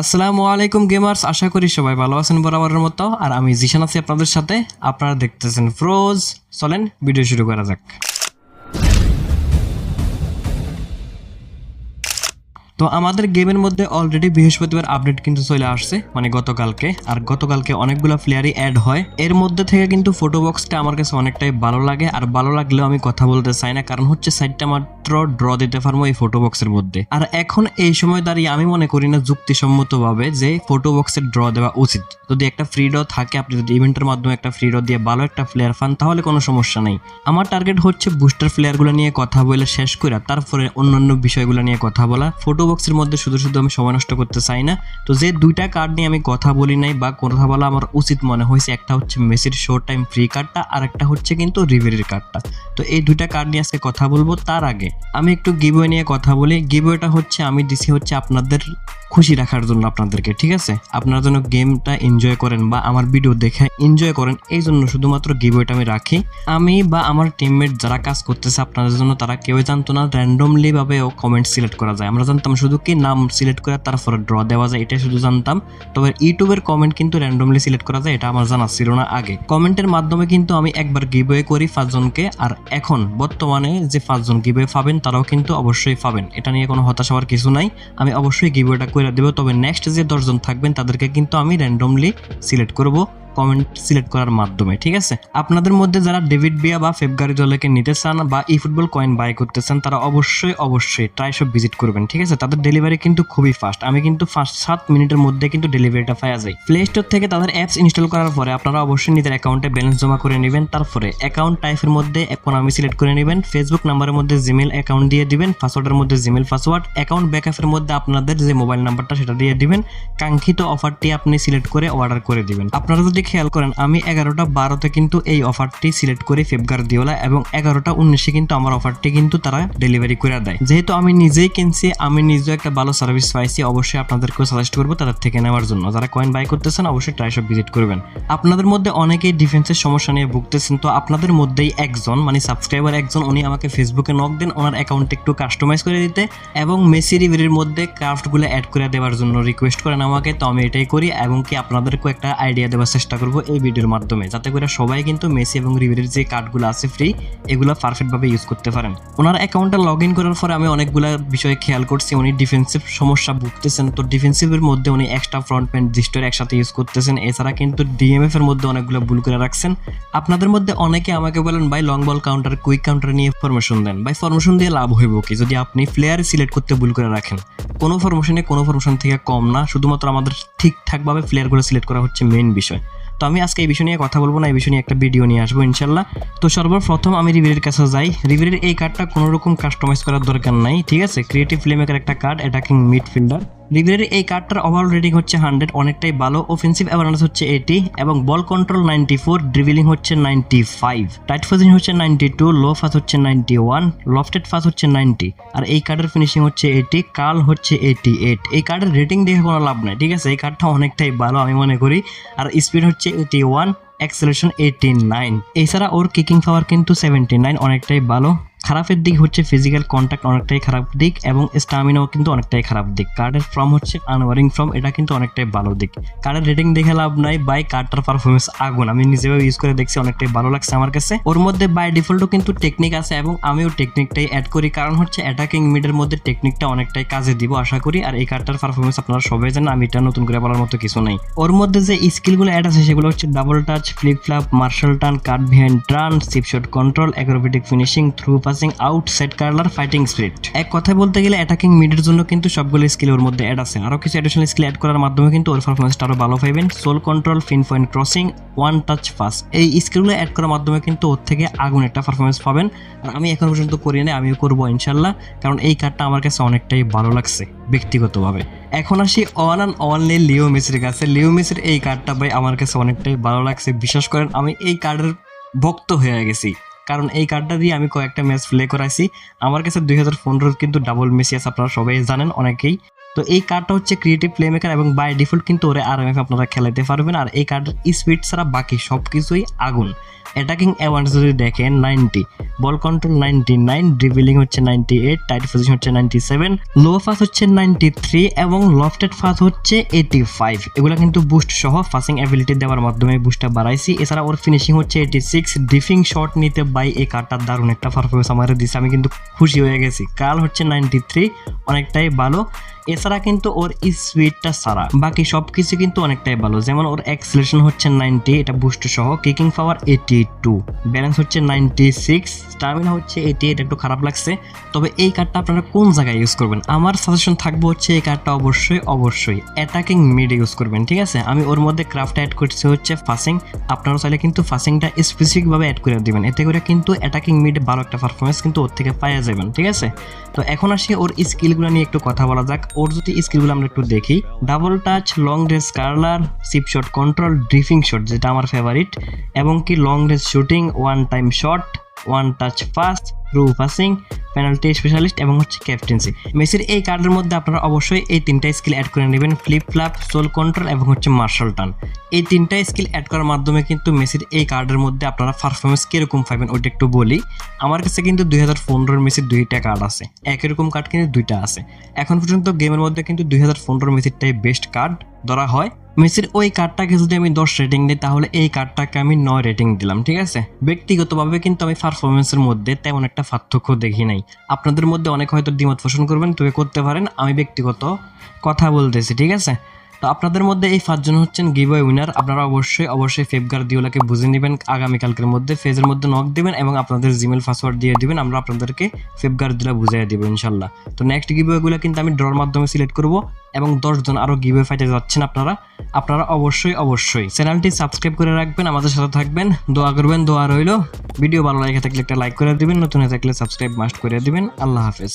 আসসালামু আলাইকুম গেমার্স, আশা করি সবাই ভালো আছেন বরাবরের মতো। আর আমি জিশান আছি আপনাদের সাথে। আপনারা দেখতেছেন ফ্রোজ চলেন ভিডিও শুরু করা যাক। তো আমাদের গেমের মধ্যে অলরেডি বৃহস্পতিবার আপডেট কিন্তু চলে আসছে মানে গতকালকে। আর গতকালকে অনেকগুলো প্লেয়ারই অ্যাড হয়। এর মধ্যে থেকে কিন্তু ফটো বক্সটা আমার কাছে অনেকটাই ভালো লাগে। আর ভালো লাগলেও আমি কথা বলতে চাই না, কারণ হচ্ছে সাইডটা মাত্র ড্র দিতে পারব এই ফটো বক্সের মধ্যে। আর এখন এই সময় দাঁড়িয়ে আমি মনে করি না যুক্তিসম্মতভাবে যে ফটো বক্সের ড্র দেওয়া উচিত। যদি একটা ফ্রি ড্র থাকে, আপনি যদি ইভেন্টের মাধ্যমে একটা ফ্রি ড্র দিয়ে ভালো একটা প্লেয়ার পান, তাহলে কোনো সমস্যা নেই। আমার টার্গেট হচ্ছে বুস্টার প্লেয়ারগুলো নিয়ে কথা বলে শেষ করে তারপরে অন্যান্য বিষয়গুলো নিয়ে কথা বলা। ফটো বক্সের মধ্যে শুধু শুধু আমি সময় নষ্ট করতে চাই না। তো যে দুইটা কার্ড নিয়ে আমি কথা বলি নাই বা কথা বলা আমার উচিত মনে হয়েছে, একটা হচ্ছে মেসির শো টাইম ফ্রি কার্ডটা আর একটা হচ্ছে কিন্তু রিভেরির কার্ডটা তো এই দুইটা কার্ড নিয়ে আজকে কথা বলব, তার আগে আমি একটু গিবয়ে নিয়ে কথা বলি। গিবয়েটা হচ্ছে, আমি দিছি হচ্ছে আপনাদের খুশি রাখার জন্য আপনাদেরকে, ঠিক আছে? আপনারা যেন গেমটা এনজয় করেন বা আমার ভিডিও দেখে এনজয় করেন, এই জন্য শুধুমাত্র গিবয়েটা আমি রাখি। আমি বা আমার টিমমেট যারা কাজ করতেছে, আপনাদের জন্য তারা কেউ জানতো না র্যান্ডমলি ভাবেও কমেন্ট সিলেক্ট করা যায়। আমরা জানতাম শুধু কি নাম সিলেক্ট করে তারপরে ড্র দেওয়া যায় এটা শুধু জানতাম। তবে ইউটিউবের কমেন্ট কিন্তু র্যান্ডমলি সিলেক্ট করা যায়, এটা আমার জানা ছিল না আগে। কমেন্টের মাধ্যমে কিন্তু আমি একবার গিবয়ে করি পাঁচজনকে, আর এখন বর্তমানে যে পাঁচজন গিবয়ে পাবেন, তারাও কিন্তু অবশ্যই পাবেন। এটা নিয়ে কোনো হতাশ হওয়ার কিছু নাই। আমি অবশ্যই গিবয়েটা করে দেবো, তবে নেক্সট যে দশজন থাকবেন, তাদেরকে কিন্তু আমি র্যান্ডমলি সিলেক্ট করব। কমেন্ট সিলেক্ট করার মাধ্যমে, ঠিক আছে? আপনাদের মধ্যে যারা ডেভিড বিয়া বা ফেবগারি দলকে নিতে চান বা ই ফুটবল কয়েন বাই করতে চান, তারা অবশ্যই অবশ্যই ট্রাই সব ভিজিট করবেন, ঠিক আছে? তাদের ডেলিভারি কিন্তু খুবই ফাস্ট আমি কিন্তু ফার্স্ট সাত মিনিটের মধ্যে কিন্তু ডেলিভারিটা পাওয়া যায় প্লে স্টোর থেকে তাদের অ্যাপস ইনস্টল করার পরে আপনারা অবশ্যই নিজের অ্যাকাউন্টে ব্যালেন্স জমা করে নেবেন। তারপরে অ্যাকাউন্ট টাইপের মধ্যে ইকোনমি সিলেক্ট করে নেবেন। ফেসবুক নাম্বারের মধ্যে জিমেল অ্যাকাউন্ট দিয়ে দিবেন। পাসওয়ার্ডের মধ্যে জিমেল পাসওয়ার্ড অ্যাকাউন্ট ব্যাকআপের মধ্যে আপনাদের যে মোবাইল নাম্বারটা সেটা দিয়ে দিবেন। কাঙ্ক্ষিত অফারটি আপনি সিলেক্ট করে অর্ডার করে দিবেন। আপনারা যদি খেয়াল করেন, আমি এগারোটা বারোতে কিন্তু এই অফারটি সিলেক্ট করি ফেবগার দিওলা এবং এগারোটা উনিশে কিন্তু আমার অফারটি কিন্তু তারা ডেলিভারি করে দেয়। যেহেতু আমি নিজেই কিনছি, আমি নিজেও একটা ভালো সার্ভিস পাইছি, অবশ্যই আপনাদেরকেও সাজেস্ট করব তাদের থেকে নেওয়ার জন্য। যারা কয়েন বাই করতেছেন, অবশ্যই ট্রাই সব ভিজিট করবেন। আপনাদের মধ্যে অনেকেই ডিফেন্সের সমস্যা নিয়ে ভুগতেছেন, তো আপনাদের মধ্যেই একজন মানে সাবস্ক্রাইবার একজন, উনি আমাকে ফেসবুকে নক দেন, ওনার অ্যাকাউন্টে একটু কাস্টমাইজ করে দিতে এবং মেসি রিভিরির মধ্যে ক্রাফটগুলো অ্যাড করে দেওয়ার জন্য রিকোয়েস্ট করেন আমাকে, তো আমি এটাই করি এবং কি আপনাদেরকেও একটা আইডিয়া দেওয়ার চেষ্টা করব এই ভিডিওর মাধ্যমে। যাতে করে সবাই কিন্তু মেসি এবং রিভিরির যে কার্ডগুলো আছে ফ্রি এগুলো পারফেক্টভাবে ইউজ করতে পারেন। ওনার অ্যাকাউন্টে লগ ইন করার পরে আমি অনেকগুলো বিষয় খেয়াল করছি, উনি ডিফেন্সিভ সমস্যা ভুগতেছেন। তো ডিফেন্সিভের মধ্যে উনি এক্সট্রা ফ্রন্ট প্যান্ট জিস্টার একসাথে ইউজ করতেছেন। এছাড়া কিন্তু ডিএমএফ এর মধ্যে অনেকগুলো ভুল করে রাখছেন। আপনাদের মধ্যে অনেকে আমাকে বলেন, ভাই long ball counter quick counter নিয়ে ফরমেশন দেন। ভাই ফরমেশন দিয়ে লাভ হইব কি? যদি আপনি প্লেয়ার সিলেক্ট করতে ভুল করে রাখেন। কোনো ফরমেশনে কোনো ফরমেশন থেকে কম না। শুধুমাত্র আমাদের ঠিকঠাকভাবে প্লেয়ারগুলো সিলেক্ট করা হচ্ছে মেইন বিষয়। তো আমি আজকে এই বিষয় নিয়ে কথা বলব না, এই বিষয় নিয়ে একটা ভিডিও নিয়ে আসব, ইনশাল্লাহ। তো সর্বপ্রথম আমি রিভিরের কাছে যাই। রিভিরের এই কার্ডটা কোনোরকম কাস্টমাইজ করার দরকার নাই, ঠিক আছে? ক্রিয়েটিভ ফিল্মেকার একটা কার্ড অ্যাটাকিং মিডফিল্ডার রিভিরের এই কার্ডটার ওভারঅল রেটিং হচ্ছে হান্ড্রেড অনেকটাই ভালো। অফেন্সিভ অ্যাওয়ারনেস হচ্ছে এইটি এবং ball control ninety four dribbling হচ্ছে নাইনটি ফাইভ টাইট পজিশন হচ্ছে নাইনটি টু লো ফাস হচ্ছে নাইনটি ওয়ান লফটেড ফাস হচ্ছে নাইনটি আর এই কার্ডের ফিনিশিং হচ্ছে এইটি কাল হচ্ছে এইটি এইট এই কার্ডের রেটিং দেখে কোনো লাভ নাই, ঠিক আছে? এই কার্ডটা অনেকটাই ভালো, আমি মনে করি। আর স্পিড হচ্ছে eighty one acceleration eighty nine এছাড়া ওর কিকিং পাওয়ার কিন্তু সেভেন্টি নাইন অনেকটাই ভালো। খারাপের দিক হচ্ছে ফিজিক্যাল কন্ট্যাক্ট অনেকটাই খারাপ দিক এবং স্টামিনাও কিন্তু অনেকটাই খারাপ দিক। কার্ডের ফর্ম হচ্ছে আনওয়ারিং ফর্ম এটা কিন্তু অনেকটাই ভালো দিক। কার্ডের রেটিং দেখে লাভ নাই বাই কার্ডটার পারফরমেন্স আগুন। আমি নিজেও ইউজ করে দেখছি, অনেকটাই ভালো লাগছে আমার কাছে। ওর মধ্যে বাই ডিফল্টও কিন্তু টেকনিক আছে এবং আমিও টেকনিকটাই অ্যাড করি। কারণ হচ্ছে অ্যাটাকিং মিডের মধ্যে টেকনিকটা অনেকটাই কাজে দিব, আশা করি। আর এই কার্ডটার পারফরমেন্স আপনারা সবাই জানেন, আমি এটা নতুন করে বলার মতো কিছু নাই। ওর মধ্যে যে স্কিলগুলো অ্যাড আছে, সেগুলো হচ্ছে double touch flip flap Marseille turn cut behind turn chip shot control acrobatic finishing through passing outside curler fighting spirit এক কথায় বলতে গেলে অ্যাটাকিং মিডের জন্য কিন্তু সবগুলো স্কিল ওর মধ্যে অ্যাড আছে। আরও কিছু অ্যাডিশনাল স্কিল অ্যাড করার মাধ্যমে কিন্তু ওর পারফরমেন্সটা আরও ভালো পাইবেন। Sole control pinpoint crossing one touch fast এই স্কিলগুলো অ্যাড করার মাধ্যমে কিন্তু ওর থেকে আগুন একটা পারফরমেন্স পাবেন। আর আমি এখন পর্যন্ত করি না আমিও করব ইনশাল্লাহ কারণ এই কার্ডটা আমার কাছে অনেকটাই ভালো লাগছে, ব্যক্তিগতভাবে। এখন আসি অন অ্যান্ড অনলি লিও মেসির কাছে। লিও মেসির এই কার্ডটা ভাই আমার কাছে অনেকটাই ভালো লাগছে। বিশ্বাস করেন, আমি এই কার্ডের ভক্ত হয়ে গেছি। কারণ এই কার্ডটা দিয়ে আমি কয়েকটা ম্যাচ প্লে করাইছি। আমার কাছে দুই হাজার কিন্তু ডাবল মেসি আছে, আপনারা সবাই জানেন, অনেকেই। তো এই কার্ডটা হচ্ছে ক্রিয়েটিভ প্লে মেকার এবং বাই ডিফল্ট কিন্তু ওরে আর আপনারা খেলাতে পারবেন। আর এই কার্ডের স্পিড ছাড়া বাকি সব কিছুই আগুন। অ্যাটাকিং অ্যাওয়ার্ড যদি দেখেন ninety ball control ninety nine dribbling হচ্ছে নাইনটি এইট টাইট পজিশন হচ্ছে নাইনটি সেভেন লো ফাস হচ্ছে নাইনটি থ্রি এবং লফটেড ফাস হচ্ছে এইটি ফাইভ এগুলো কিন্তু বুস্ট সহ ফাসিং অ্যাবিলিটি দেওয়ার মাধ্যমে বুস্টটা বাড়াইছি। এছাড়া ওর ফিনিশিং হচ্ছে এইটি সিক্স ডিফিং শট নিতে বাই এই কার্ডটার দারুণ একটা পারফরমেন্স আমার দিচ্ছে আমি কিন্তু খুশি হয়ে গেছি। কাল হচ্ছে নাইনটি থ্রি অনেকটাই ভালো। এছাড়া কিন্তু ওর স্পিডটা ছাড়া বাকি সব কিছু কিন্তু অনেকটাই ভালো। যেমন ওর অ্যাক্সিলেশন হচ্ছে নাইনটি এটা বুস্ট সহ। Kicking power eighty two balance হচ্ছে নাইনটি সিক্স স্টামিনা হচ্ছে এইটি এটা একটু খারাপ লাগছে। তবে এই কার্ডটা আপনারা কোন জায়গায় ইউজ করবেন? আমার সাজেশন থাকবে হচ্ছে এই কার্ডটা অবশ্যই অবশ্যই অ্যাটাকিং মিড ইউজ করবেন, ঠিক আছে? আমি ওর মধ্যে ক্রাফট অ্যাড করছি হচ্ছে ফাসিং আপনারা চাইলে কিন্তু ফাসিংটা স্পেসিফিকভাবে অ্যাড করে দিবেন। এতে করে কিন্তু অ্যাটাকিং মিড ভালো একটা পারফরমেন্স কিন্তু ওর থেকে পাওয়া যাবেন, ঠিক আছে? তো এখন আসি ওর স্কিলগুলো নিয়ে একটু কথা বলা যাক। ওর যদি স্কিলগুলো আমরা একটু দেখি। Double touch long range curler chip shot control dipping shot যেটা আমার ফেভারিট এবং কি long range shooting one time shot one touch fast through passing penalty specialist এবং হচ্ছে ক্যাপ্টেন্সি মেসির এই কার্ডের মধ্যে আপনারা অবশ্যই এই তিনটা স্কিল অ্যাড করে নেবেন ফ্লিপ ফ্লাপ সোল কন্ট্রোল এবং হচ্ছে মার্শাল টান এই তিনটা স্কিল অ্যাড করার মাধ্যমে কিন্তু মেসির এই কার্ডের মধ্যে আপনারা পারফরমেন্স কীরকম পাবেন ওইটা একটু বলি। আমার কাছে কিন্তু দুই হাজার পনেরোর মেসির দুইটা কার্ড আছে। একই রকম কার্ড কিন্তু দুইটা আছে। এখন পর্যন্ত গেমের মধ্যে কিন্তু দুই হাজার পনেরোর মেসিরটাই বেস্ট কার্ড ধরা হয়। মেসির, ওই কার্ডটাকে যদি আমি দশ রেটিং দিই, তাহলে এই কার্ডটাকে আমি নয় রেটিং দিলাম, ঠিক আছে? ব্যক্তিগতভাবে কিন্তু আমি পারফরমেন্সের মধ্যে তেমন একটা পার্থক্য দেখি নাই। আপনাদের মধ্যে অনেক হয়তো দ্বিমত পোষণ করবেন, তবে করতে পারেন। আমি ব্যক্তিগত কথা বলতেছি, ঠিক আছে? তো আপনাদের মধ্যে এই পাঁচজন হচ্ছেন গিভওয়ে উইনার আপনারা অবশ্যই অবশ্যই ফেপগার দিওলাকে বুঝে নেবেন, আগামীকালকের মধ্যে ফেজের মধ্যে নক দিবেন এবং আপনাদের জিমেল পাসওয়ার্ড দিয়ে দিবেন। আমরা আপনাদেরকে ফেপগার দিলা বুঝিয়ে দিব ইনশাল্লাহ তো নেক্সট গিভওয়েগুলো কিন্তু আমি ড্রর মাধ্যমে সিলেক্ট করব এবং দশজন আরও গিভওয়ে ফাইটে যাচ্ছেন আপনারা। আপনারা অবশ্যই অবশ্যই চ্যানেলটি সাবস্ক্রাইব করে রাখবেন, আমাদের সাথে থাকবেন। দোয়া করবেন, দোয়া রইল। ভিডিও ভালো লাগে থাকলে একটা লাইক করে দিবেন, নতুন হয়ে থাকলে সাবস্ক্রাইব মাস্ট করে দিবেন। আল্লাহ হাফেজ।